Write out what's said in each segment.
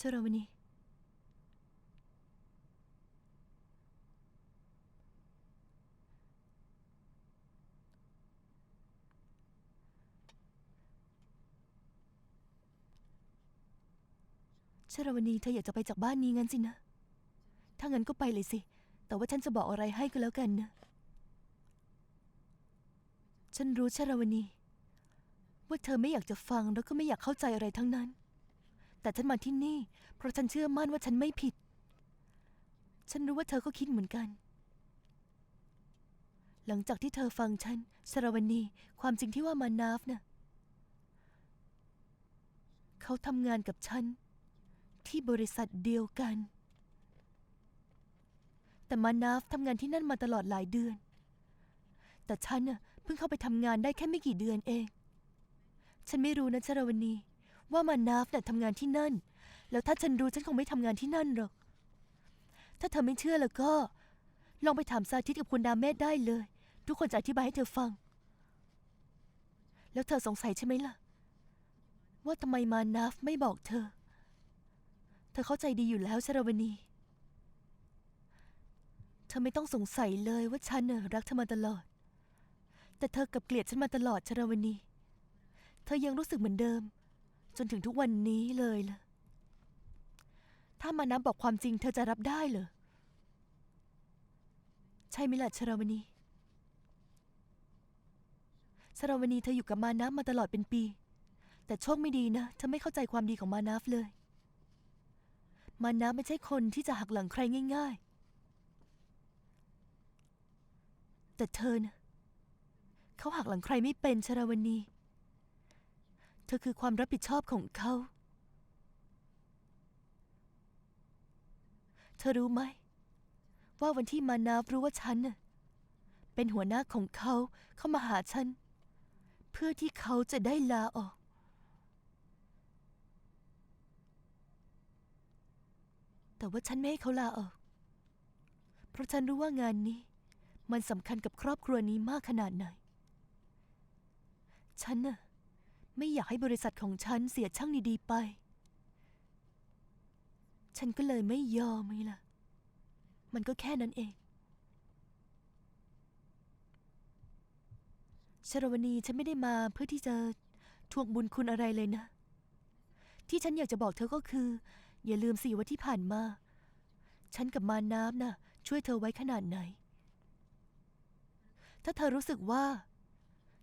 ชราวนีชราวนีเธออยากจะไปจากบ้านนี้งั้นสินะ ถ้างั้นก็ไปเลยสิ แต่ว่าฉันจะบอกอะไรให้ก็แล้วกันนะ ฉันรู้ชราวนีว่าเธอไม่อยากจะฟังแล้วก็ไม่อยากเข้าใจอะไรทั้งนั้น แต่ฉันมาที่นี่ เพราะฉันเชื่อมั่นว่าฉันไม่ผิด ฉันรู้ว่าเธอก็คิดเหมือนกัน หลังจากที่เธอฟังฉันชราวนีความจริงที่ว่ามานาฟนะ่ะเขาทำงานกับฉัน ที่บริษัทเดียวกัน แต่มานาฟทำงานที่นั่นมาตลอดหลายเดือน แต่ฉันน่ะเพิ่งเข้าไปทำงานได้แค่ไม่กี่เดือนเอง ฉันไม่รู้นะชราวนี ว่ามานาฟน่ะทำงานที่นั่น แล้วถ้าฉันรู้ฉันคงไม่ทำงานที่นั่นหรอก ถ้าเธอไม่เชื่อแล้วก็ ลองไปถามสาธิตกับคุณดาเมศได้เลย ทุกคนจะอธิบายให้เธอฟัง แล้วเธอสงสัยใช่ไหมล่ะ ว่าทำไมมานาฟไม่บอกเธอ เธอเข้าใจดีอยู่แล้วชราวนีเธอไม่ต้องสงสัยเลยว่าฉันน่ะรักเธอมาตลอด แต่เธอกับเกลียดฉันมาตลอดชราวนีเธอยังรู้สึกเหมือนเดิม จนถึงทุกวันนี้เลยล่ะ ถ้ามานับบอกความจริงเธอจะรับได้เหรอ ใช่ไหมล่ะชราวนีชราวนีเธออยู่กับมานับมาตลอดเป็นปี แต่โชคไม่ดีนะเธอไม่เข้าใจความดีของมานับเลย มานับไม่ใช่คนที่จะหักหลังใครง่าย ๆ แต่เธอนะเขาหักหลังใครไม่เป็นชราวนี เธอคือความรับผิดชอบของเขา เธอรู้ไหม ว่าวันที่มานาฟรู้ว่าฉันน่ะเป็นหัวหน้าของเขาเข้ามาหาฉัน เพื่อที่เขาจะได้ลาออก แต่ว่าฉันไม่ให้เขาลาออก เพราะฉันรู้ว่างานนี้มันสำคัญกับครอบครัวนี้มากขนาดไหน ฉันน่ะ ไม่อยากให้บริษัทของฉันเสียช่างดีๆไป ฉันก็เลยไม่ยอมไงล่ะ มันก็แค่นั้นเอง ชรวนีฉันไม่ได้มาเพื่อที่จะทวงบุญคุณอะไรเลยนะ ที่ฉันอยากจะบอกเธอก็คือ อย่าลืมสิว่าที่ผ่านมา ฉันกับมาน้ำน่ะ ช่วยเธอไว้ขนาดไหน ถ้าเธอรู้สึกว่า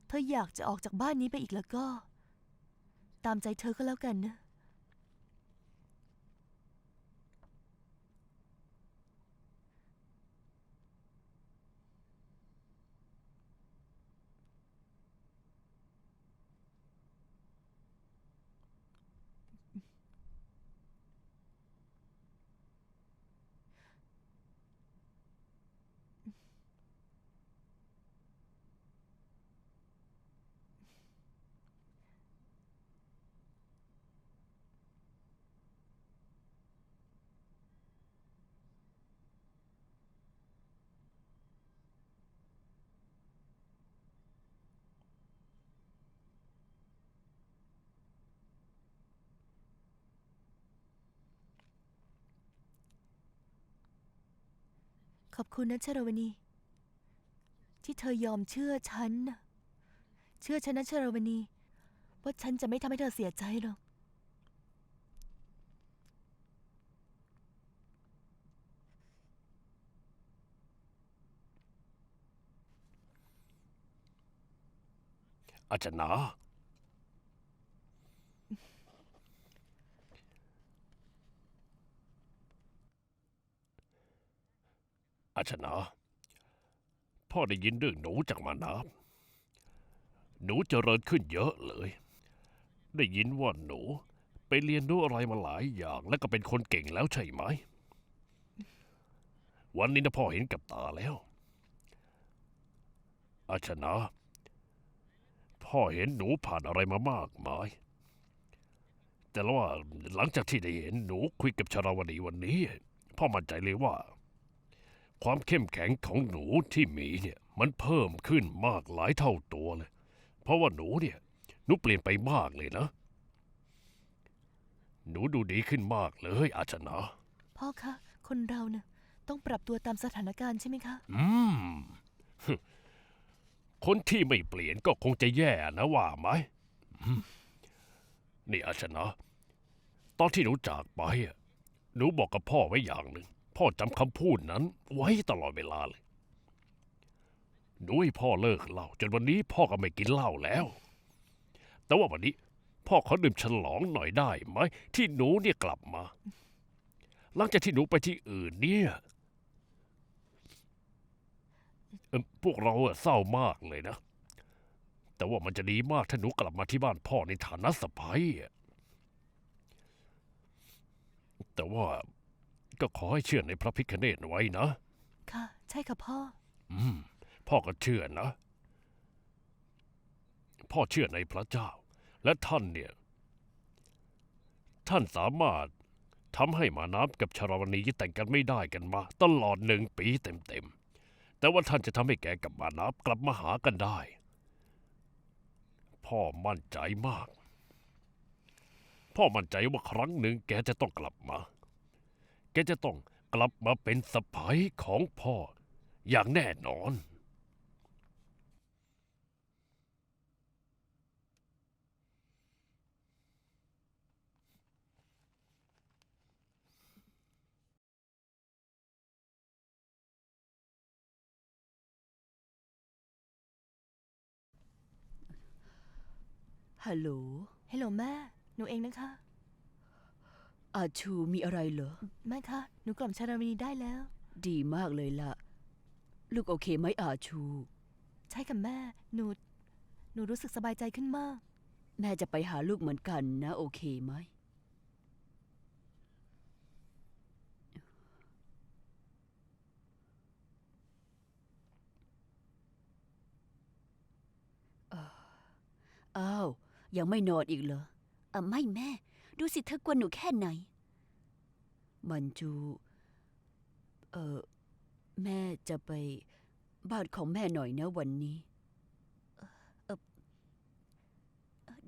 เธออยากจะออกจากบ้านนี้ไปอีกแล้วก็ ตามใจเธอก็แล้วกันนะ ขอบคุณนะชรวนีที่เธอยอมเชื่อฉันนะเชื่อฉันนะชรวนีว่าฉันจะไม่ทำให้เธอเสียใจหรอก อาจารย์นา อาจารย์นา พ่อได้ยินเรื่องหนูจากมานาบหนูเจริญขึ้นเยอะเลย ได้ยินว่าหนูไปเรียนรู้อะไรมาหลายอย่าง และก็เป็นคนเก่งแล้วใช่ไหม วันนี้นะพ่อเห็นกับตาแล้ว อาชนะ พ่อเห็นหนูผ่านอะไรมามากมาย แต่ว่าหลังจากที่ได้เห็นหนูคุยกับชราวดีวันนี้ พ่อมั่นใจเลยว่า ความเข้มแข็งของหนูที่มีเนี่ยมันเพิ่มขึ้นมากหลายเท่าตัวเลย เพราะว่าหนูเนี่ยหนูเปลี่ยนไปมากเลยนะหหนูดูดีขึ้นมากเลยอาชนะ พ่อคะ คนเราเนะ่ะต้องปรับตัวตามสถานการณ์ใช่ไหมคะ อืม คนที่ไม่เปลี่ยนก็คงจะแย่นะว่าไหมอืมนี่อาชนะ ตอนที่หนูจากไปอะหนูบอกกับพ่อไว้อย่างหนึ่ง พ่อจำคำพูดนั้นไว้ตลอดเวลาเลยหนูให้พ่อเลิกเหล้าจนวันนี้พ่อก็ไม่กินเหล้าแล้ว แต่ว่าวันนี้ พ่อขอดื่มฉลองหน่อยได้ไหมที่หนูเนี่ยกลับมา หลังจากที่หนูไปที่อื่นเนี่ยพวกเราเศร้ามากเลยนะ แต่ว่ามันจะดีมากถ้าหนูกลับมาที่บ้านพ่อในฐานะสะใภ้อะแต่ว่า ก็ขอให้เชื่อในพระพิคเนตไว้นะ ค่ะ ใช่ค่ะพ่อ อืม พ่อก็เชื่อนะ พ่อเชื่อในพระเจ้า และท่านเนี่ย ท่านสามารถทำให้มาน้ำกับชาราวณีแต่งกันไม่ได้กันมา ตลอดหนึ่งปีเต็มๆ แต่ว่าท่านจะทำให้แกกับมาน้ำกลับมาหากันได้ พ่อมั่นใจมาก พ่อมั่นใจว่าครั้งหนึ่งแกจะต้องกลับมา แกจะต้องกลับมาเป็นสะใภ้ของพ่อ อย่างแน่นอน ฮัลโหล ฮัลโหลแม่ หนูเองนะคะ อาชูมีอะไรเหรอ แม่คะ หนูกล่อมชาราวนีได้แล้ว ดีมากเลยล่ะลูกโอเคไหมอาชู ใช่ค่ะแม่ หนู หนูรู้สึกสบายใจขึ้นมาก แม่จะไปหาลูกเหมือนกันนะ โอเคไหม อ้าว ยังไม่นอนอีกเหรออะไม่แม่ ดูสิเธอกวนหนูแค่ไหน มันจู เออแม่จะไปบ้านของแม่หน่อยนะวันนี้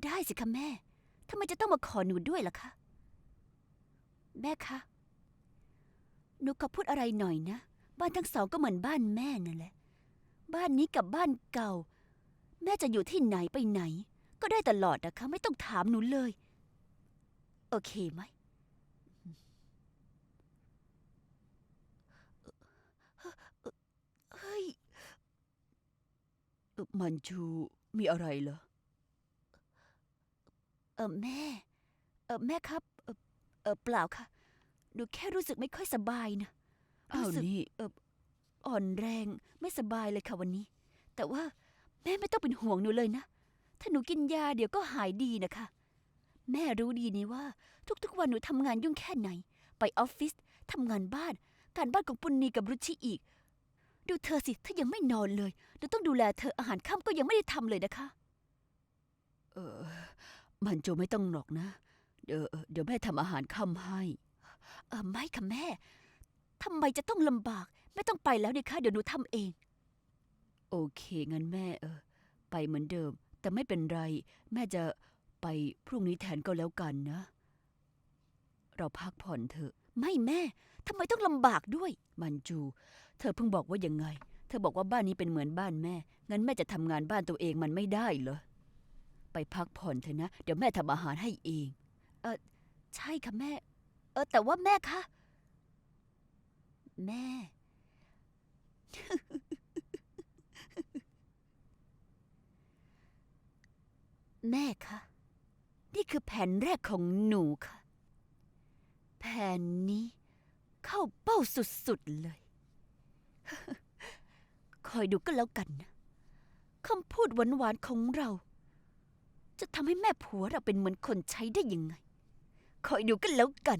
ได้สิคะแม่ทำไมจะต้องมาขอหนูด้วยล่ะคะ แม่คะ หนูขอพูดอะไรหน่อยนะ บ้านทั้งสองก็เหมือนบ้านแม่นั่นแหละ บ้านนี้กับบ้านเก่า แม่จะอยู่ที่ไหนไปไหน ก็ได้ตลอดนะคะ ไม่ต้องถามหนูเลย โอเคไหม เฮ้ยเอ่อมันจูมีอะไรเหรอ เออแม่ เออแม่ครับ เออเออเปล่าค่ะ หนูแค่รู้สึกไม่ค่อยสบายนะอ้าวรู้สึกนี่ เอออ่อนแรงไม่สบายเลยค่ะวันนี้ แต่ว่าแม่ไม่ต้องเป็นห่วงหนูเลยนะ ถ้าหนูกินยาเดี๋ยวก็หายดีนะคะ แม่รู้ดีนี่ว่า ทุกๆวันหนูทำงานยุ่งแค่ไหน ไปออฟฟิศทำงานบ้าน การบ้านของปุณณีกับรุชิอีก ดูเธอสิถ้ายังไม่นอนเลยหนูต้องดูแลเธออาหารค่ำก็ยังไม่ได้ทำเลยนะคะ เออ มันจูไม่ต้องหรอกนะ เดี๋ยวเอ่อเดี๋ยวแม่ทำอาหารค่ำให้ เออไม่ค่ะแม่ทำไมจะต้องลำบาก ไม่ต้องไปแล้วเนี่ยค่ะเดี๋ยวหนูทำเอง โอเคงั้นแม่เออ ไปเหมือนเดิม แต่ไม่เป็นไร แม่จะ ไปพรุ่งนี้แทนก็แล้วกันนะ เราพักผ่อนเถอะ ไม่แม่ทำไมต้องลำบากด้วย มันจู เธอเพิ่งบอกว่ายังไง เธอบอกว่าบ้านนี้เป็นเหมือนบ้านแม่ งั้นแม่จะทำงานบ้านตัวเองมันไม่ได้เหรอ ไปพักผ่อนเถอะนะ เดี๋ยวแม่ทำอาหารให้เอง เออใช่ค่ะแม่ เออแต่ว่าแม่คะแม่ แม่คะ นี่คือแผนแรกของหนูค่ะ แผนนี้เข้าเป้าสุดๆเลย คอยดูก็แล้วกันนะคำพูดหวานๆของเรา จะทำให้แม่ผัวเราเป็นเหมือนคนใช้ได้ยังไง คอยดูกันแล้วกัน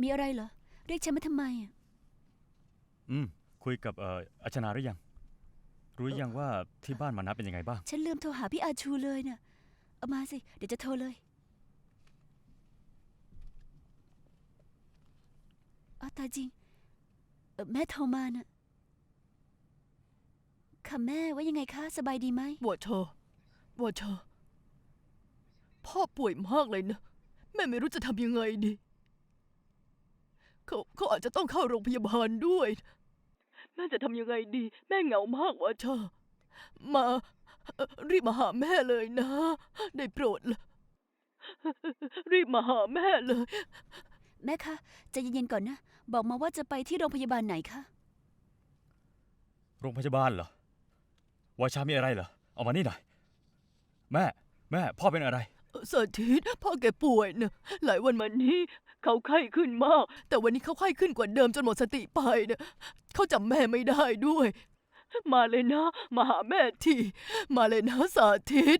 มีอะไรเหรอ เรียกฉันมาทำไมอะ อืม คุยกับเอ่ออาชนาหรือยัง รู้ยังว่าที่บ้านมานับเป็นยังไงบ้าง ฉันลืมโทรหาพี่อาชูเลยน่ะเอามาสิ เดี๋ยวจะโทรเลยอ้าวตายจริงเอ่อแม่โทรมาน่ะค่ะแม่ว่ายังไงคะ สบายดีไหมวอเชอวอเชอพ่อป่วยมากเลยนะ แม่ไม่รู้จะทำยังไงดี เขาเขาอาจจะต้องเข้าโรงพยาบาลด้วย แม่จะทำยังไงดี แม่เหงามากวะเชอมาเอ่อรีบมาหาแม่เลยนะ ได้โปรดละ รีบมาหาแม่เลย แม่คะใจเย็นๆก่อนนะ บอกมาว่าจะไปที่โรงพยาบาลไหนคะ โรงพยาบาลเหรอวาชามีอะไรเหรอ เอามานี่หน่อย แม่ แม่ พ่อเป็นอะไรสาธิตพ่อแกป่วยนะหลายวันมานี้ เขาไข้ขึ้นมาก แต่วันนี้เขาไข้ขึ้นกว่าเดิมจนหมดสติไปนะเขาจำแม่ไม่ได้ด้วย มาเลยนะ มาหาแม่ที มาเลยนะสาธิต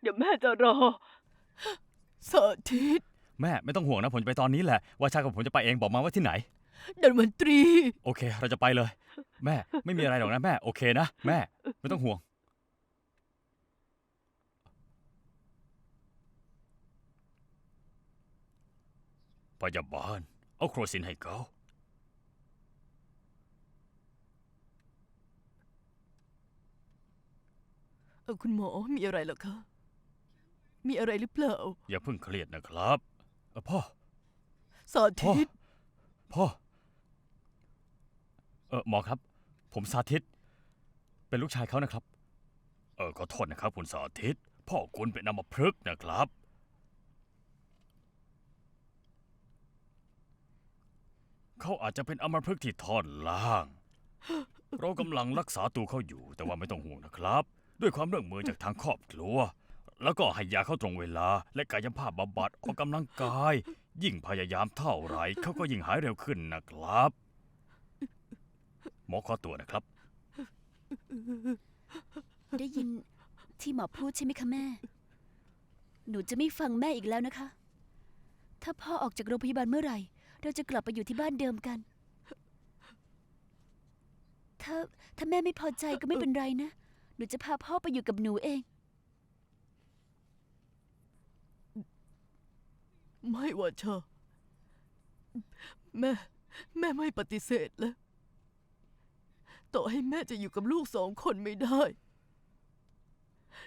เดี๋ยวแม่จะรอ สาธิต แม่ไม่ต้องห่วงนะผมจะไปตอนนี้แหละวาชากับผมจะไปเองบอกมาว่าที่ไหน ดันวันตรี โอเค เราจะไปเลย แม่ไม่มีอะไรหรอกนะแม่ โอเคนะ แม่ไม่ต้องห่วง พยาบาล เอาโครซินให้เขาเออคุณหมอมีอะไรเหรอคะ มีอะไรหรือเปล่า อย่าเพิ่งเครียดนะครับเอ่อพ่อ สาธิต พ่อ เออหมอครับ ผมสาธิต เป็นลูกชายเขานะครับ เออขอโทษนะครับ คุณสาธิต พ่อคุณเป็นอัมพฤกษ์นะครับ เขาอาจจะเป็นอัมพฤกษ์ที่ท่อนล่าง เรากำลังรักษาตัวเขาอยู่ แต่ว่าไม่ต้องห่วงนะครับ ด้วยความร่วมมือจากทางครอบครัว แล้วก็ให้ยาเข้าตรงเวลา และกายภาพบำบัดออกกำลังกาย ยิ่งพยายามเท่าไหรเขาก็ยิ่งหายเร็วขึ้นนะครับ หมอขอตัวนะครับ ได้ยินที่หมอพูดใช่ไหมคะแม่ หนูจะไม่ฟังแม่อีกแล้วนะคะ ถ้าพ่อออกจากโรงพยาบาลเมื่อไหร่ เราจะกลับไปอยู่ที่บ้านเดิมกัน ถ้าถ้าแม่ไม่พอใจก็ไม่เป็นไรนะ หนูจะพาพ่อไปอยู่กับหนูเอง ไม่ว่าเชอแม่ แม่ไม่ปฏิเสธแล้ว ต่อให้แม่จะอยู่กับลูกสองคนไม่ได้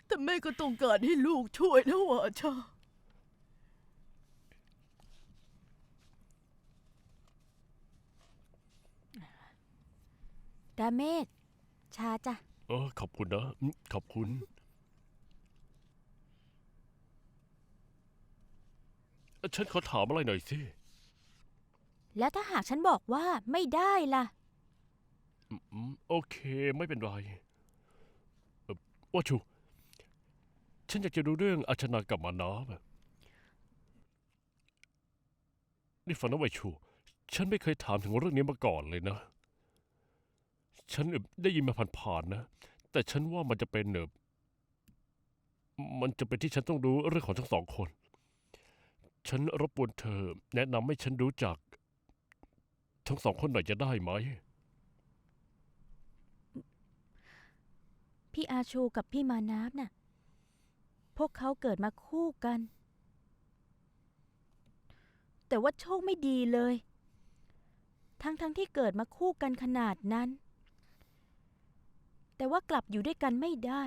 แต่แม่ก็ต้องการให้ลูกช่วยนะว่าชา ดาเมจชาจ้ะ เออขอบคุณนะอืมขอบคุณ ฉันขอถามอะไรหน่อยสิ แล้วถ้าหากฉันบอกว่าไม่ได้ล่ะ อืมอืมโอเคไม่เป็นไรเอ่อว่าชู ฉันอยากจะดูเรื่องอาชนากับมานาแบบนี่ฟังนะไวชู ฉันไม่เคยถามถึงเรื่องนี้มาก่อนเลยนะ ฉันอ่อได้ยินมาผ่านๆนะ แต่ฉันว่ามันจะเป็นเนบมันจะเป็นที่ฉันต้องรู้เรื่องของทั้งสองคน ฉันรบกวนเธอ แนะนำให้ฉันรู้จัก ทั้งสองคนหน่อยจะได้ไหม พี่อาชูกับพี่มานาบน่ะ พวกเขาเกิดมาคู่กัน แต่ว่าโชคไม่ดีเลย ทั้งๆทที่เกิดมาคู่กันขนาดนั้น แต่ว่ากลับอยู่ด้วยกันไม่ได้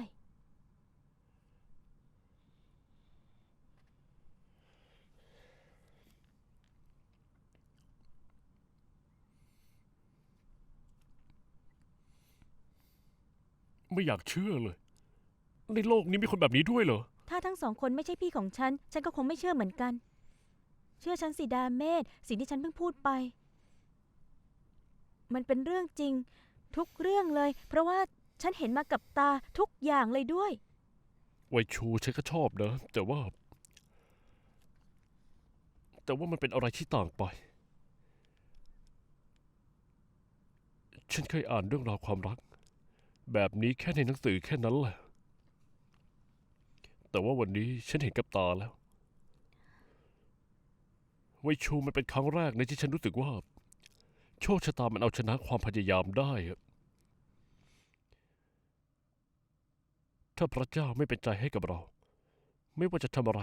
ไม่อยากเชื่อเลย ในโลกนี้มีคนแบบนี้ด้วยเหรอ ถ้าทั้งสองคนไม่ใช่พี่ของฉัน ฉันก็คงไม่เชื่อเหมือนกัน เชื่อฉันสิดาเมธสิ่งที่ฉันเพิ่งพูดไป มันเป็นเรื่องจริง ทุกเรื่องเลย เพราะว่า ฉันเห็นมากับตาทุกอย่างเลยด้วย ไวชูฉันก็ชอบนะ แต่ว่า แต่ว่ามันเป็นอะไรที่ต่างไป ฉันเคยอ่านเรื่องราวความรัก แบบนี้แค่ในหนังสือแค่นั้นแหละ แต่ว่าวันนี้ฉันเห็นกับตาแล้ว ไวชูมันเป็นครั้งแรกในที่ฉันรู้สึกว่า โชคชะตามันเอาชนะความพยายามได้อะ ถ้าพระเจ้าไม่เป็นใจให้กับเรา ไม่ว่าจะทำอะไร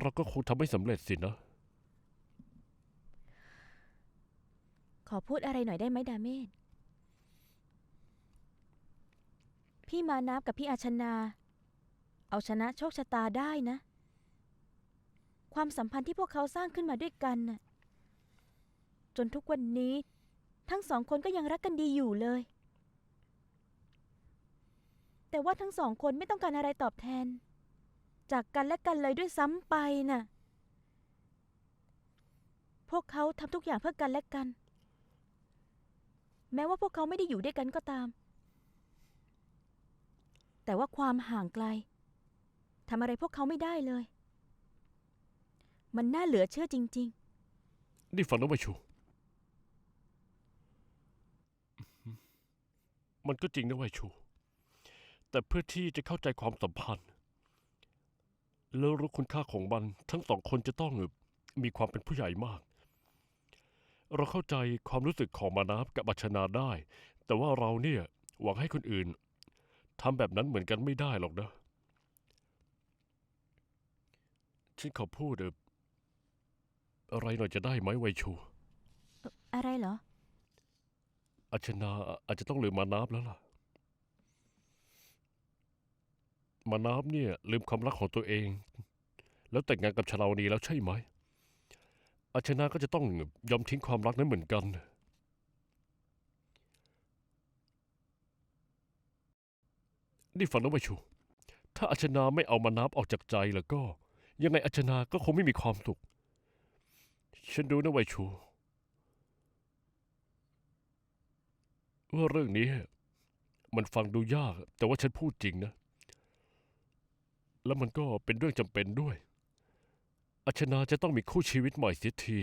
เราก็คงทำไม่สำเร็จสินะ ขอพูดอะไรหน่อยได้ไหมดาเมธพี่มานับกับพี่อาชนา เอาชนะโชคชะตาได้นะ ความสัมพันธ์ที่พวกเขาสร้างขึ้นมาด้วยกันน่ะจนทุกวันนี้ ทั้งสองคนก็ยังรักกันดีอยู่เลย แต่ว่าทั้งสองคนไม่ต้องการอะไรตอบแทน จากกันและกันเลยด้วยซ้ำไปน่ะ พวกเขาทำทุกอย่างเพื่อกันและกัน แม้ว่าพวกเขาไม่ได้อยู่ด้วยกันก็ตาม แต่ว่าความห่างไกลทำอะไรพวกเขาไม่ได้เลย มันน่าเหลือเชื่อจริง นี่ฟังนะไวชู มันก็จริงนะไวชู แต่เพื่อที่จะเข้าใจความสัมพันธ์ แล้วรู้คุณค่าของมันทั้งสองคนจะต้องมีความเป็นผู้ใหญ่มาก เราเข้าใจความรู้สึกของมานาบกับอัชนาได้ แต่ว่าเราเนี่ยหวังให้คนอื่นทำแบบนั้นเหมือนกันไม่ได้หรอกนะฉันขอพูดเอออะไรหน่อยจะได้ไหมไวชูๆอะไรเหรออาชนาอาจจะต้องลืมมานาบแล้วล่ะ มานาบเนี่ยลืมความรักของตัวเอง แล้วแต่งงานกับชาลาวนีแล้วใช่ไหม อาชนาก็จะต้องยอมทิ้งความรักนั้นเหมือนกัน นี่ฟังนะวาชู ถ้าอาชนาไม่เอามานาบออกจากใจแล้วก็ ยังไงอาชนาก็คงไม่มีความสุข ฉันดูนะไวชู ว่าเรื่องนี้มันฟังดูยาก แต่ว่าฉันพูดจริงนะ แล้วมันก็เป็นเรื่องจำเป็นด้วย อัชนาจะต้องมีคู่ชีวิตใหม่เสียที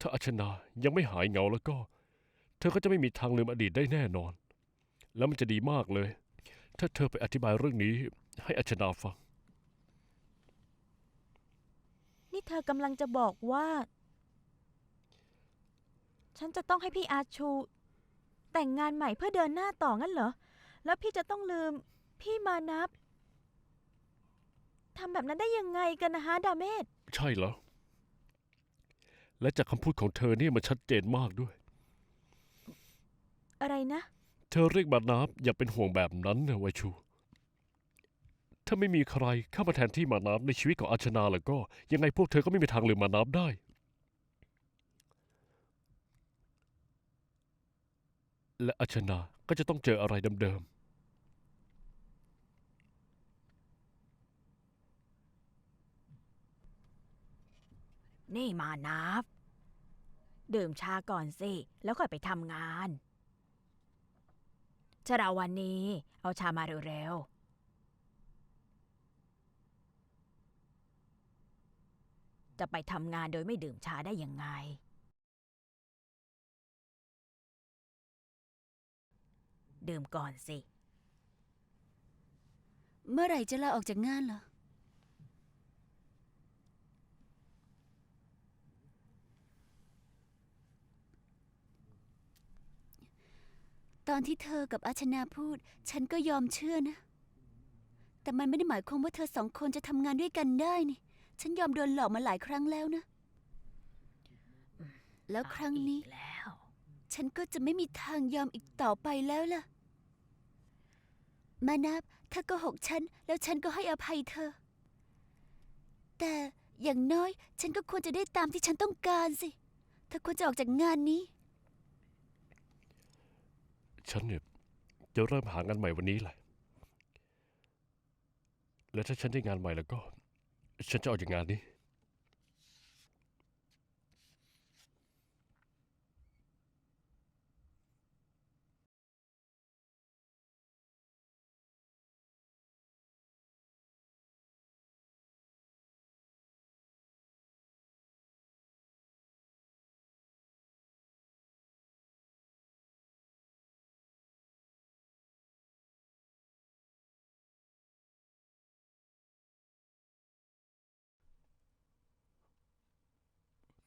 ถ้าอัชนายังไม่หายเหงาแล้วก็ เธอก็จะไม่มีทางลืมอดีตได้แน่นอน แล้วมันจะดีมากเลย ถ้าเธอไปอธิบายเรื่องนี้ให้อัชนาฟัง นี่เธอกำลังจะบอกว่า ฉันจะต้องให้พี่อาชู แต่งงานใหม่เพื่อเดินหน้าต่องั้นเหรอ แล้วพี่จะต้องลืม พี่มานับทำแบบนั้นได้ยังไงกันนะฮะดาเมศใช่แล้วและจากคำพูดของเธอเนี่ยมันชัดเจนมากด้วย อะไรนะ เธอเรียกมานาบอย่าเป็นห่วงแบบนั้นนะไวชู ถ้าไม่มีใครเข้ามาแทนที่มานาบในชีวิตของอาชนาแล้วก็ ยังไงพวกเธอก็ไม่มีทางลืมมานาบได้ และอาชนาก็จะต้องเจออะไรเดิม นี่มานับ ดื่มชาก่อนสิ แล้วค่อยไปทำงานชราวันนี้ เอาชามาเร็วๆ จะไปทำงานโดยไม่ดื่มชาได้ยังไง ดื่มก่อนสิ เมื่อไหร่จะลาออกจากงานเหรอ ตอนที่เธอกับอาชนาพูด ฉันก็ยอมเชื่อนะ แต่มันไม่ได้หมายความว่าเธอสองคนจะทำงานด้วยกันได้นี่ ฉันยอมโดนหลอกมาหลายครั้งแล้วนะ แล้วครั้งนี้ อีกแล้ว ฉันก็จะไม่มีทางยอมอีกต่อไปแล้วล่ะ มานับเธอโก็หกฉัน แล้วฉันก็ให้อภัยเธอ แต่อย่างน้อย ฉันก็ควรจะได้ตามที่ฉันต้องการสิ เธอควรจะออกจากงานนี้ๆ ฉันเนี่ยจะเริ่มหางานใหม่วันนี้แหละ และถ้าฉันได้งานใหม่แล้วก็ ฉันจะออกจากงานนี้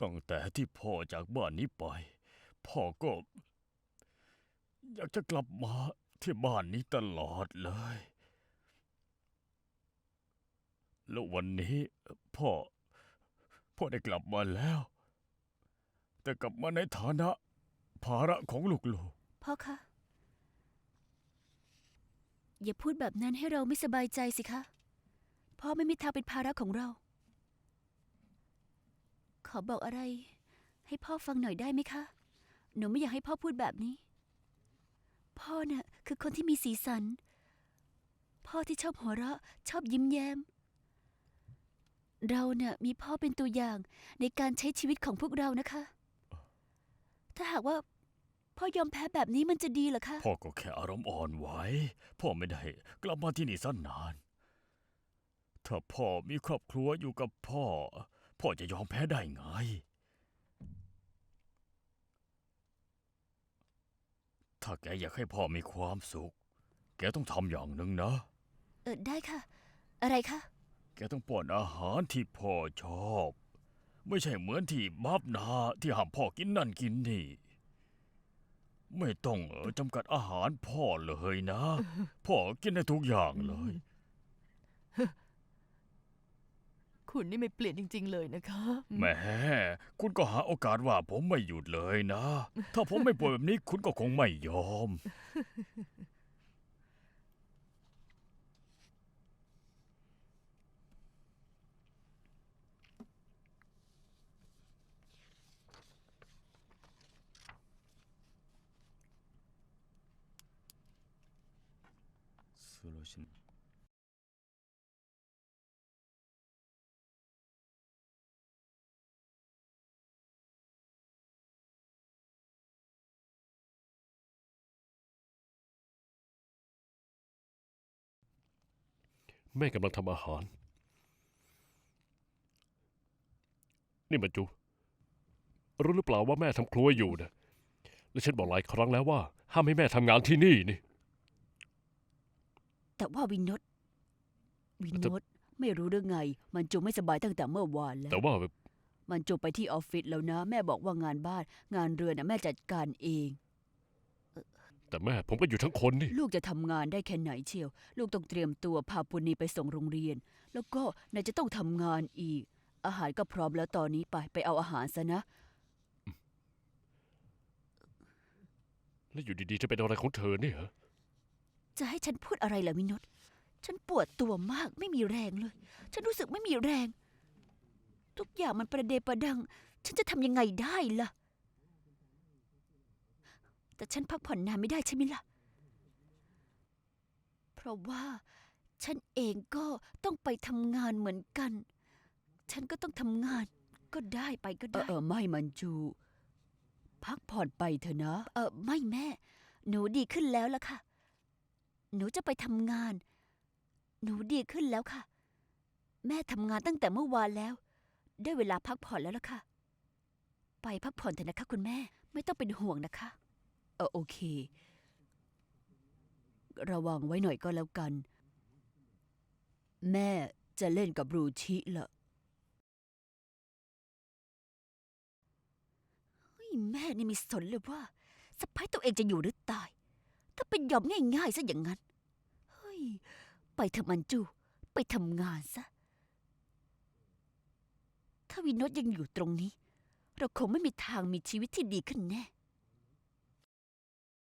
ตั้งแต่ที่พ่อจากบ้านนี้ไป พ่อก็ อยากจะกลับมาที่บ้านนี้ตลอดเลย แล้ววันนี้พ่อ พ่อได้กลับมาแล้ว แต่กลับมาในฐานะ ภาระของลูกพ่อคะ อย่าพูดแบบนั้นให้เราไม่สบายใจสิคะ พ่อไม่มีทางเป็นภาระของเรา ขอบอกอะไร ให้พ่อฟังหน่อยได้ไหมคะ หนูไม่อยากให้พ่อพูดแบบนี้ พ่อน่ะคือคนที่มีสีสัน พ่อที่ชอบหัวเราะ ชอบยิ้มแย้ม เราเน่ะมีพ่อเป็นตัวอย่างในการใช้ชีวิตของพวกเรานะคะ ถ้าหากว่า พ่อยอมแพ้แบบนี้มันจะดีเหรอคะ พ่อก็แค่อารมณ์อ่อนไหวพ่อไม่ได้กลับมาที่นี่สั้นนาน ถ้าพ่อมีครอบครัวอยู่กับพ่อ พ่อจะยอมแพ้ได้ไง ถ้าแกอยากให้พ่อมีความสุข แกต้องทำอย่างหนึ่งนะ เออได้ค่ะ อะไรคะ แกต้องป้อนอาหารที่พ่อชอบ ไม่ใช่เหมือนที่บับนาที่ห้ามพ่อกินนั่นกินนี่ ไม่ต้องเออจำกัดอาหารพ่อเลยนะ พ่อกินได้ทุกอย่างเลย คุณนี่ไม่เปลี่ยนจริง ๆ เลยนะคะแหมคุณก็หาโอกาสว่าผมไม่หยุดเลยนะ ถ้าผมไม่ป่วยแบบนี้คุณก็คงไม่ยอม แม่กำลังทำอาหาร นี่มันจู รู้หรือเปล่าว่าแม่ทำครัวอยู่นะและฉันบอกหลายครั้งแล้วว่า ห้ามให้แม่ทำงานที่นี่นี่ แต่ว่าวินดวินแต่ดไม่รู้เรื่องไง มันจูไม่สบายตั้งแต่เมื่อวานแล้ว แต่ว่า มันจูไปที่ออฟฟิศแล้วนะ แม่บอกว่างานบ้าน งานเรือนนะแม่จัดการเอง แต่แม่ผมก็อยู่ทั้งคนนี่ ลูกจะทำงานได้แค่ไหนเชียว ลูกต้องเตรียมตัวพาปุณีไปส่งโรงเรียน แล้วก็นายจะต้องทำงานอีก อาหารก็พร้อมแล้วตอนนี้ไปไปเอาอาหารซะนะ แล้วอยู่ดีๆจะเป็นอะไรของเธอเนี่ยเหรอจะให้ฉันพูดอะไรล่ะวินดฉันปวดตัวมากไม่มีแรงเลย ฉันรู้สึกไม่มีแรง ทุกอย่างมันประเดประดัง ฉันจะทำยังไงได้ล่ะ แต่ฉันพักผ่อนนานไม่ได้ใช่ไหมล่ะ เพราะว่าฉันเองก็ต้องไปทำงานเหมือนกัน ฉันก็ต้องทำงาน ก็ได้ไปก็เอได้ อเออไม่มันจู พักผ่อนไปเถอะนะ เออไม่แม่ หนูดีขึ้นแล้วล่ะค่ะ หนูจะไปทำงาน หนูดีขึ้นแล้วค่ะ แม่ทำงานตั้งแต่เมื่อวานแล้ว ได้เวลาพักผ่อนแล้วล่ะค่ะ ไปพักผ่อนเถอะนะคะ คุณแม่ ไม่ต้องเป็นห่วงนะคะ เออโอเค ระวังไว้หน่อยก็แล้วกัน แม่จะเล่นกับรูชิละเฮ้ยแม่นี่มีสนเลยว่าสะพ้ายตัวเองจะอยู่หรือตาย ถ้าเป็นยอมง่ายๆซะอย่างนั้น เฮ้ย ไปเถอะมันจู ไปทำงานซะ ถ้าวินโนตยังอยู่ตรงนี้ เราคงไม่มีทางมีชีวิตที่ดีขึ้นแน่